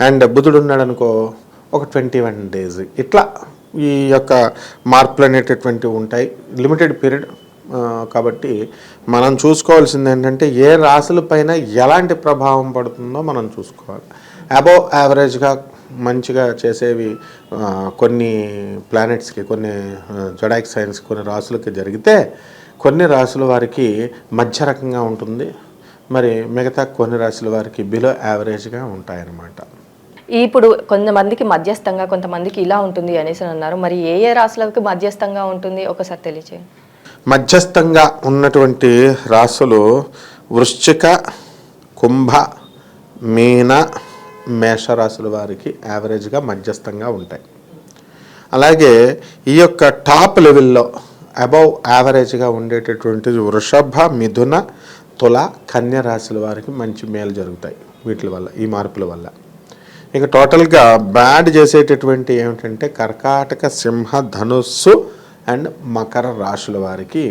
And బుధుడు ఉన్నాడు అనుకో ఒక ట్వంటీ వన్ డేస్. ఇట్లా ఈ యొక్క మార్పులు అనేటటువంటివి ఉంటాయి. లిమిటెడ్ పీరియడ్ కాబట్టి మనం చూసుకోవాల్సింది ఏంటంటే ఏ రాశుల పైన ఎలాంటి ప్రభావం పడుతుందో మనం చూసుకోవాలి. అబోవ్ యావరేజ్గా మంచిగా చేసేవి కొన్ని ప్లానెట్స్కి కొన్ని జొడాక్ సైన్స్ కొన్ని రాసులకి జరిగితే కొన్ని రాసుల వారికి మధ్య రకంగా ఉంటుంది. మరి మిగతా కొన్ని రాసుల వారికి బిలో యావరేజ్గా ఉంటాయన్నమాట. ఇప్పుడు కొంతమందికి మధ్యస్థంగా కొంతమందికి ఇలా ఉంటుంది అనేసి అన్నారు. మరి ఏ ఏ రాశులకు మధ్యస్థంగా ఉంటుంది? ఒకసారి తెలియచేయండి. మధ్యస్థంగా ఉన్నటువంటి రాసులు వృశ్చిక కుంభ మీన మేషరాశుల వారికి యావరేజ్గా మధ్యస్థంగా ఉంటాయి. అలాగే ఈ యొక్క టాప్ లెవెల్లో అబౌవ్ యావరేజ్గా ఉండేటటువంటి వృషభ మిథున తుల కన్య రాశుల వారికి మంచి మేలు జరుగుతాయి వీటి వల్ల ఈ మార్పుల వల్ల. ఇక టోటల్గా బ్యాడ్ చేసేటటువంటి ఏమిటంటే కర్కాటక సింహ ధనుస్సు అండ్ మకర రాశుల వారికి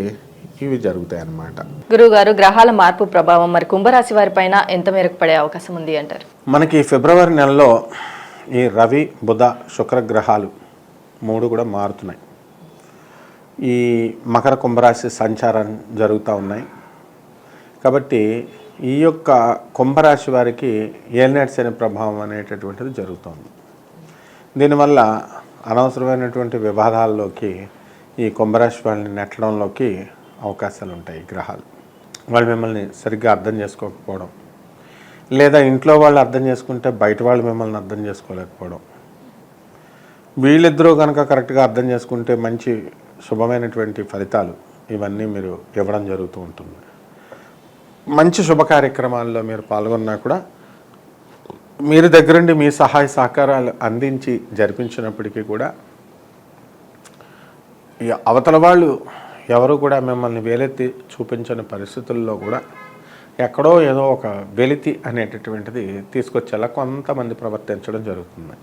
ఇవి జరుగుతాయి అన్నమాట గురువు గారు గ్రహాల మార్పు ప్రభావం మరి కుంభరాశి వారిపైన ఎంత మేరకు పడే అవకాశం ఉంది అంటారు? మనకి ఫిబ్రవరి నెలలో ఈ రవి బుధ శుక్ర గ్రహాలు మూడు కూడా మారుతున్నాయి. ఈ మకర కుంభరాశి సంచారం జరుగుతూ ఉన్నాయి. కాబట్టి ఈ యొక్క కుంభరాశి వారికి ఏలినట్స్ అనే ప్రభావం అనేటటువంటిది జరుగుతుంది. దీనివల్ల అనవసరమైనటువంటి వివాదాల్లోకి ఈ కుంభరాశి వాళ్ళని నెట్టడంలోకి అవకాశాలు ఉంటాయి గ్రహాలు. వాళ్ళు మిమ్మల్ని సరిగ్గా అర్థం చేసుకోకపోవడం లేదా ఇంట్లో వాళ్ళు అర్థం చేసుకుంటే బయట వాళ్ళు మిమ్మల్ని అర్థం చేసుకోలేకపోవడం. వీళ్ళిద్దరూ కనుక కరెక్ట్గా అర్థం చేసుకుంటే మంచి శుభమైనటువంటి ఫలితాలు ఇవన్నీ మీరు ఇవ్వడం జరుగుతూ ఉంటుంది. మంచి శుభ కార్యక్రమాల్లో మీరు పాల్గొన్నా కూడా మీరు దగ్గరుండి మీ సహాయ సహకారాలు అందించి జరిపించినప్పటికీ కూడా ఈ అవతల వాళ్ళు ఎవరు కూడా మిమ్మల్ని వేలెత్తి చూపించని పరిస్థితుల్లో కూడా ఎక్కడో ఏదో ఒక వెలితి అనేటటువంటిది తీసుకొచ్చేలా కొంతమంది ప్రవర్తించడం జరుగుతుంది.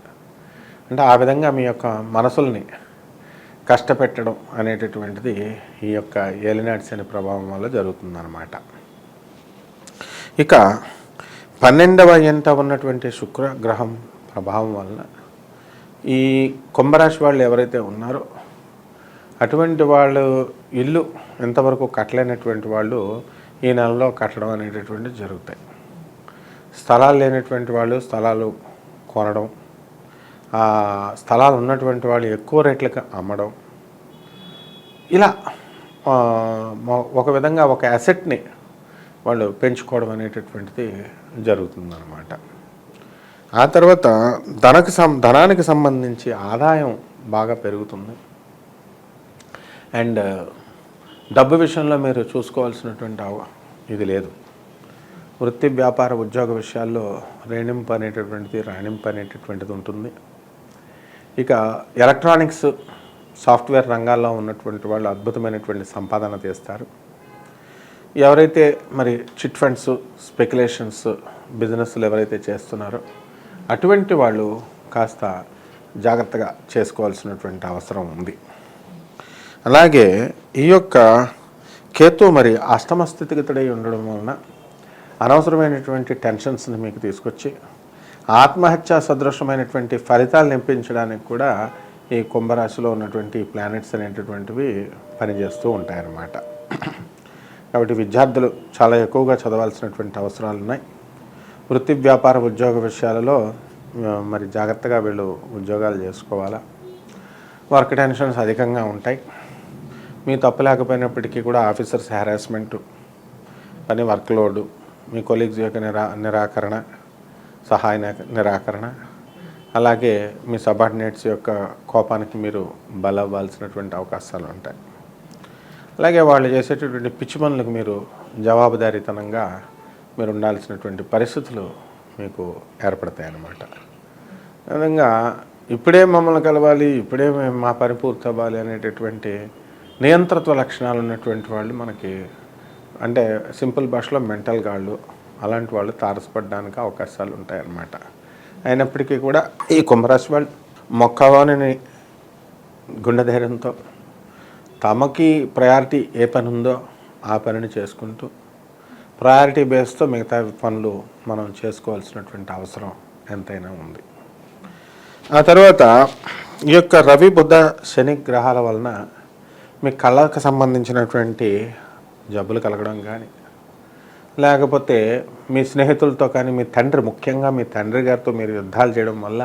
అంటే ఆ విధంగా మీ యొక్క మనసుల్ని కష్టపెట్టడం అనేటటువంటిది ఈ యొక్క ఏలినాడ్స్ అనే ప్రభావం వల్ల జరుగుతుందన్నమాట. ఇక పన్నెండవ ఎంట ఉన్నటువంటి శుక్ర గ్రహం ప్రభావం వలన ఈ కుంభరాశి వాళ్ళు ఎవరైతే ఉన్నారో అటువంటి వాళ్ళు ఇల్లు ఎంతవరకు కట్టలేనటువంటి వాళ్ళు ఈ నెలలో కట్టడం అనేటటువంటి జరుగుతాయి. స్థలాలు లేనటువంటి వాళ్ళు స్థలాలు కొనడం స్థలాలు ఉన్నటువంటి వాళ్ళు ఎక్కువ రేట్లకు అమ్మడం ఇలా ఒక విధంగా ఒక అసెట్ని వాళ్ళు పెంచుకోవడం అనేటటువంటిది జరుగుతుందన్నమాట. ఆ తర్వాత ధనకు సం ధనానికి సంబంధించి ఆదాయం బాగా పెరుగుతుంది. అండ్ డబ్బు విషయంలో మీరు చూసుకోవాల్సినటువంటి ఇది లేదు. వృత్తి వ్యాపార ఉద్యోగ విషయాల్లో రేణింపు అనేటటువంటిది రాణింపు అనేటటువంటిది ఉంటుంది. ఇక ఎలక్ట్రానిక్స్ సాఫ్ట్వేర్ రంగాల్లో ఉన్నటువంటి వాళ్ళు అద్భుతమైనటువంటి సంపాదన తీస్తారు. ఎవరైతే మరి చిట్ ఫండ్స్ స్పెక్యులేషన్స్ బిజినెస్లు ఎవరైతే చేస్తున్నారో అటువంటి వాళ్ళు కాస్త జాగ్రత్తగా చేసుకోవాల్సినటువంటి అవసరం ఉంది. అలాగే ఈ యొక్క కేతు మరి అష్టమ స్థితిగతుడై ఉండడం వలన అనవసరమైనటువంటి టెన్షన్స్ని మీకు తీసుకొచ్చి ఆత్మహత్య సదృశమైనటువంటి ఫలితాలు నింపించడానికి కూడా ఈ కుంభరాశిలో ఉన్నటువంటి ప్లానెట్స్ అనేటటువంటివి పనిచేస్తూ ఉంటాయన్నమాట. కాబట్టి విద్యార్థులు చాలా ఎక్కువగా చదవాల్సినటువంటి అవసరాలు ఉన్నాయి. వృత్తి వ్యాపార ఉద్యోగ విషయాలలో మరి జాగ్రత్తగా వీళ్ళు ఉద్యోగాలు చేసుకోవాలా? వర్క్ టెన్షన్స్ అధికంగా ఉంటాయి. మీ తప్పు లేకపోయినప్పటికీ కూడా ఆఫీసర్స్ హ్యారాస్మెంటు పని వర్క్లోడు మీ కొలీగ్స్ యొక్క నిరా నిరాకరణ సహాయ నిరాకరణ అలాగే మీ సబార్డినేట్స్ యొక్క కోపానికి మీరు బలవ్వాల్సినటువంటి అవకాశాలు ఉంటాయి. అలాగే వాళ్ళు చేసేటటువంటి పిచ్చి పనులకు మీరు జవాబుదారీతనంగా మీరు ఉండాల్సినటువంటి పరిస్థితులు మీకు ఏర్పడతాయి అన్నమాట విధంగా ఇప్పుడే మమ్మల్ని కలవాలి ఇప్పుడే మేము మా పని అవ్వాలి అనేటటువంటి నియంత్రత్వ లక్షణాలు ఉన్నటువంటి వాళ్ళు మనకి అంటే సింపుల్ భాషలో మెంటల్ గాళ్ళు అలాంటి వాళ్ళు తారసపడడానికి అవకాశాలు ఉంటాయన్నమాట. అయినప్పటికీ కూడా ఈ కుంభరాశి వాళ్ళు మొక్కవాణిని గుండె ధైర్యంతో తమకి ప్రయారిటీ ఏ పని ఉందో ఆ పనిని చేసుకుంటూ ప్రయారిటీ బేస్తో మిగతా పనులు మనం చేసుకోవాల్సినటువంటి అవసరం ఎంతైనా ఉంది. ఆ తర్వాత ఈ యొక్క రవి బుద్ధ శని గ్రహాల వలన మీ కళ్ళకు సంబంధించినటువంటి జబ్బులు కలగడం కానీ లేకపోతే మీ స్నేహితులతో కానీ మీ తండ్రి ముఖ్యంగా మీ తండ్రి గారితో మీరు యుద్ధాలు చేయడం వల్ల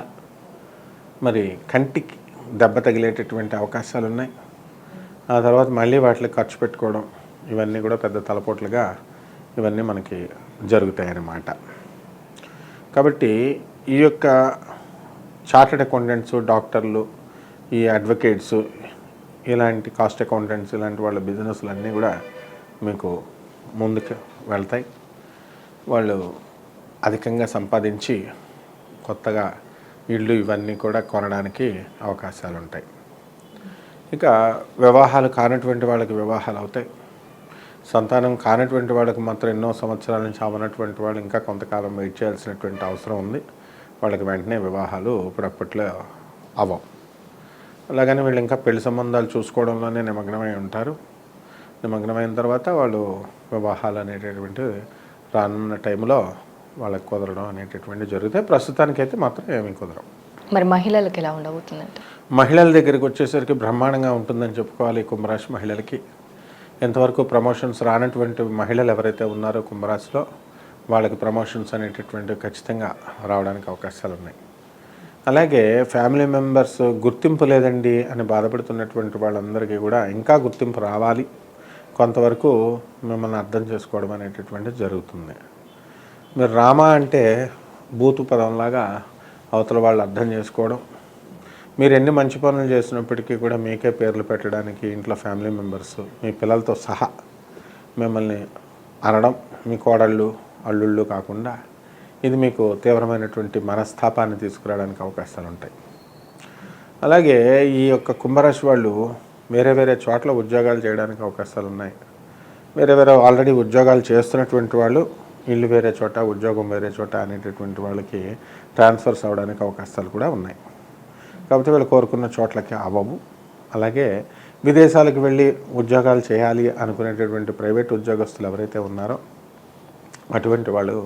మరి కంటికి దెబ్బ తగిలేటటువంటి అవకాశాలు ఉన్నాయి ఆ తర్వాత మళ్ళీ వాటికి ఖర్చు పెట్టుకోవడం ఇవన్నీ కూడా పెద్ద తలపోట్లుగా ఇవన్నీ మనకి జరుగుతాయన్నమాట. కాబట్టి ఈ యొక్క చార్టెడ్ అకౌంటెంట్స్ డాక్టర్లు ఈ అడ్వకేట్స్ ఇలాంటి కాస్ట్ అకౌంటెంట్స్ ఇలాంటి వాళ్ళ బిజినెస్లు అన్నీ కూడా మీకు ముందుకు వెళ్తాయి. వాళ్ళు అధికంగా సంపాదించి కొత్తగా ఇళ్ళు ఇవన్నీ కూడా కొనడానికి అవకాశాలు ఉంటాయి ఇక వివాహాలు కానటువంటి వాళ్ళకి వివాహాలు అవుతాయి. సంతానం కానటువంటి వాళ్ళకి మాత్రం ఎన్నో సంవత్సరాల నుంచి అవనటువంటి వాళ్ళు ఇంకా కొంతకాలం వెయిట్ చేయాల్సినటువంటి అవసరం ఉంది. వాళ్ళకి వెంటనే వివాహాలు ఇప్పుడప్పట్లో అవ్వవు. అలాగని వీళ్ళు ఇంకా పెళ్ళి సంబంధాలు చూసుకోవడంలోనే నిమగ్నమై ఉంటారు. నిమగ్నమైన తర్వాత వాళ్ళు వివాహాలు అనేటటువంటి రానున్న టైంలో వాళ్ళకి కుదరడం అనేటటువంటి జరుగుతాయి. ప్రస్తుతానికైతే మాత్రం ఏమీ కుదరవు. మరి మహిళలకు ఎలా ఉండబోతుందంటే? మహిళల దగ్గరికి వచ్చేసరికి బ్రహ్మాండంగా ఉంటుందని చెప్పుకోవాలి కుంభరాశి మహిళలకి. ఎంతవరకు ప్రమోషన్స్ రానటువంటి మహిళలు ఎవరైతే ఉన్నారో కుంభరాశిలో వాళ్ళకి ప్రమోషన్స్ అనేటటువంటివి ఖచ్చితంగా రావడానికి అవకాశాలు ఉన్నాయి. అలాగే ఫ్యామిలీ మెంబర్స్ గుర్తింపు లేదండి అని బాధపడుతున్నటువంటి వాళ్ళందరికీ కూడా ఇంకా గుర్తింపు రావాలి. కొంతవరకు మిమ్మల్ని అర్థం చేసుకోవడం అనేటటువంటిది జరుగుతుంది. మీరు రామ అంటే బూతు పదంలాగా అవతల వాళ్ళు అర్థం చేసుకోవడం. మీరు ఎన్ని మంచి పనులు చేసినప్పటికీ కూడా మీకే పేర్లు పెట్టడానికి ఇంట్లో ఫ్యామిలీ మెంబర్స్ మీ పిల్లలతో సహా మిమ్మల్ని అనడం మీ కోడళ్ళు అల్లుళ్ళు కాకుండా ఇది మీకు తీవ్రమైనటువంటి మనస్తాపాన్ని తీసుకురావడానికి అవకాశాలు ఉంటాయి. అలాగే ఈ యొక్క కుంభరాశి వాళ్ళు వేరే వేరే చోట్ల ఉద్యోగాలు చేయడానికి అవకాశాలు ఉన్నాయి. వేరే వేరే ఆల్రెడీ ఉద్యోగాలు చేస్తున్నటువంటి వాళ్ళు ఇల్లు వేరే చోట ఉద్యోగం వేరే చోట అనేటటువంటి వాళ్ళకి ట్రాన్స్ఫర్స్ అవ్వడానికి అవకాశాలు కూడా ఉన్నాయి. కాబట్టి వీళ్ళు కోరుకున్న చోట్లకి అవ్వవు. అలాగే విదేశాలకు వెళ్ళి ఉద్యోగాలు చేయాలి అనుకునేటటువంటి ప్రైవేట్ ఉద్యోగస్తులు ఎవరైతే ఉన్నారో అటువంటి వాళ్ళు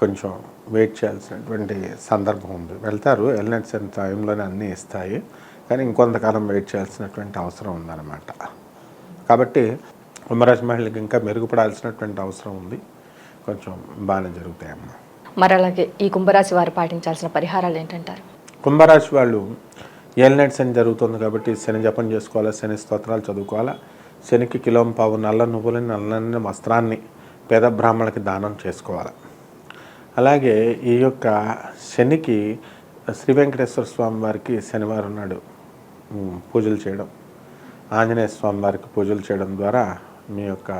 కొంచెం వెయిట్ చేయాల్సినటువంటి సందర్భం ఉంది. వెళ్తారు ఎల్నెట్స్ అండ్ టైంలోనే అన్నీ ఇస్తాయి కానీ ఇంకొంతకాలం వెయిట్ చేయాల్సినటువంటి అవసరం ఉందన్నమాట. కాబట్టి కుంభరాశి మహిళలకు ఇంకా మెరుగుపడాల్సినటువంటి అవసరం ఉంది. కొంచెం బాగానే జరుగుతాయమ్మా మరి అలాగే ఈ కుంభరాశి వారు పాటించాల్సిన పరిహారాలు ఏంటంటారు? కుంభరాశి వాళ్ళు ఏలినట్ శని జరుగుతుంది కాబట్టి శని జపం చేసుకోవాలా శని స్తోత్రాలు చదువుకోవాలా? శనికి కిలోం పావు నల్ల నువ్వులని నల్లని వస్త్రాన్ని పేద బ్రాహ్మణులకి దానం చేసుకోవాలి? అలాగే ఈ యొక్క శనికి శ్రీ వెంకటేశ్వర స్వామి వారికి శనివారం నాడు పూజలు చేయడం ఆంజనేయ స్వామి వారికి పూజలు చేయడం ద్వారా మీ యొక్క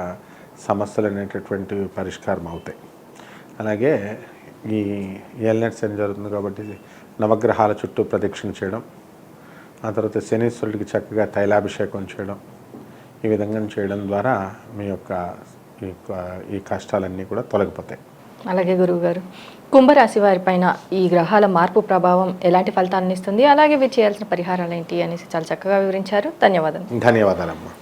సమస్యలు అనేటటువంటివి పరిష్కారం అవుతాయి. అలాగే ఈ ఏలినట్స్ అని జరుగుతుంది కాబట్టి నవగ్రహాల చుట్టూ ప్రదక్షిణ చేయడం ఆ తర్వాత శనీశ్వరుడికి చక్కగా తైలాభిషేకం చేయడం ఈ విధంగా చేయడం ద్వారా మీ యొక్క ఈ కష్టాలన్నీ కూడా తొలగిపోతాయి. అలాగే గురువు గారు కుంభరాశి వారి పైన ఈ గ్రహాల మార్పు ప్రభావం ఎలాంటి ఫలితాలను ఇస్తుంది అలాగే వీరు చేయాల్సిన పరిహారాలు ఏంటి అనేసి చాలా చక్కగా వివరించారు. ధన్యవాదాలు. ధన్యవాదాలమ్మా.